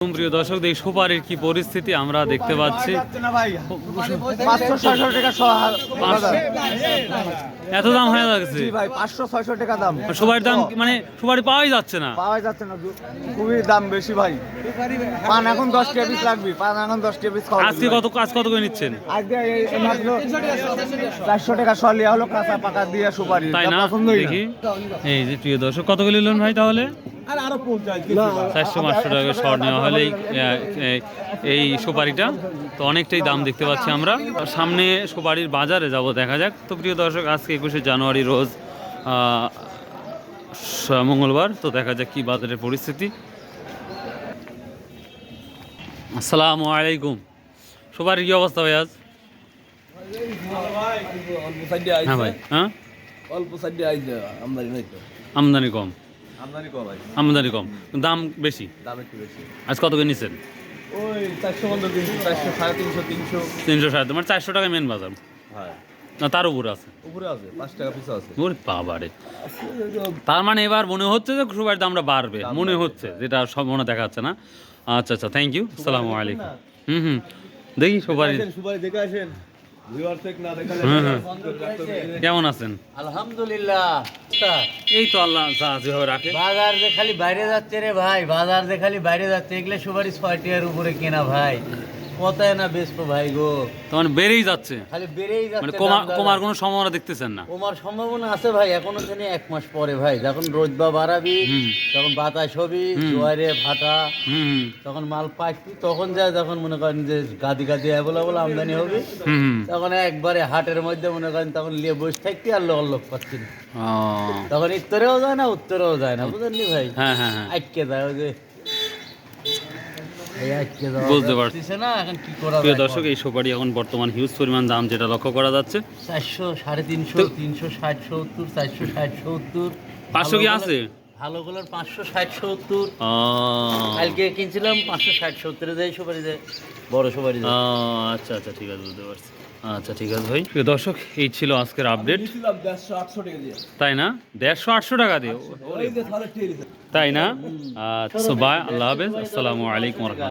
প্রিয় দর্শক এই সুপারির কি পরিস্থিতি আমরা দেখতে পাচ্ছি। শ- এত দাম হয়ে যাচ্ছে? ভাই পাঁচশো ছয়শো টাকা দাম। সুপারির দাম মানে সুপারি পাওয়াই যাচ্ছে না। পাওয়া যাচ্ছে না খুবই দাম বেশি ভাই। পান এখন দশ টাকা পিস লাগবে পান এখন দশ টাকা পিস খাওয়া আজকে কত কাজ কত করে নিচ্ছেন? আজকে চারশো টাকা সলিয়া হলো কাঁচা পাকা দিয়ে সুপারি। তাই না? এই যে প্রিয় দর্শক কত করে নিলেন ভাই তাহলে? চারশো পাঁচশো টাকা শর্ট নেওয়া হলে এই- সুপারিটা। তো অনেকটাই দাম দেখতে পাচ্ছি আমরা। সামনে সুপারির বাজারে যাব দেখা যাক। তো প্রিয় দর্শক আজকে একুশে জানুয়ারি রোজ মঙ্গলবার। তো দেখা যাক কি বাজারের পরিস্থিতি। আসসালামু আলাইকুম। সুপারির কি অবস্থা ভাই আজ? হ্যাঁ ভাই হ্যাঁ? অল্প সাইডে আইছে আমদানি নাই তো। আমদানি কম। আমদানি কম আমদানি কম। দাম বেশি? দাম একটু বেশি। আজ কত করে নিচ্ছেন ওই চারশো পনেরো তিনশো চারশো সাড়ে তিনশো তিনশো। তিনশো ষাট মানে চারশো টাকা মেন বাজার। হ্যাঁ। না তার উপরে আছে। উপরে আছে পাঁচ টাকা পিছু আছে। ওরে বাবারে। তার মানে এবার মনে হচ্ছে যে সুপারির দামটা বাড়বে। মনে হচ্ছে যেটা সব মনে দেখা যাচ্ছে না। আচ্ছা আচ্ছা থ্যাংক ইউ আসসালামু আলাইকুম। হুম হুম। দেখি সুপারি দেখে আসেন। কেমন আছেন? আলহামদুলিল্লাহ। এই তো আল্লাহ যেভাবে রাখে। বাজার যে খালি বাইরে যাচ্ছে রে ভাই বাজার যে খালি বাইরে যাচ্ছে এগুলো সুপারি ছয়টিয়ার উপরে কেনা ভাই। কোথায় না বেচবো ভাই গো। বেড়েই যাচ্ছে। খালি বেড়েই মানে যাচ্ছে কমার কোনো সম্ভাবনা দেখতেছেন না। কমার সম্ভাবনা আছে ভাই এখনও জানি এক মাস পরে ভাই। যখন রোদ বা বাড়াবি তখন বাতাস হবি। জোয়ারে ভাটা তখন মাল পাকবি তখন যা যখন মনে করেন যে গাদি গাদি আমদানি হবে তখন একবারে হাটের মধ্যে মনে করেন তখন লিয়ে বসে থাকতে আর লোক লোক পাচ্ছি না। তখন উত্তরেও যায় না উত্তরেও যায় না বুঝলি ভাই? হ্যাঁ হ্যাঁ হ্যাঁ। আটকে যায় ওই যে বুঝতে পারছি। যাচ্ছিছে না এখন কি করা প্রিয় দর্শক এই সুপারি এখন বর্তমান হিউজ পরিমাণ দাম যেটা লক্ষ্য করা যাচ্ছে। চারশো সাড়ে তিনশো তিনশো ষাট সত্তর চারশো ষাট সত্তর। পাঁচশো কি আছে? ভালোগুলোর পাঁচশো ষাট সত্তর। কালকে কিনছিলাম পাঁচশো ষাট সত্তরে দেয় সুপারি দেয়। বড় সুপারি আচ্ছা আচ্ছা ঠিক আছে বুঝতে পারছি। আচ্ছা ঠিক আছে ভাই। প্রিয় দর্শক এই ছিল আজকের আপডেট তাই না? দেড়শো আটশো টাকা দিয়ে? তাই না? আচ্ছা বাই আল্লাহ হাফেজ। আসসালামু আলাইকুম রহমতুল্লাহ।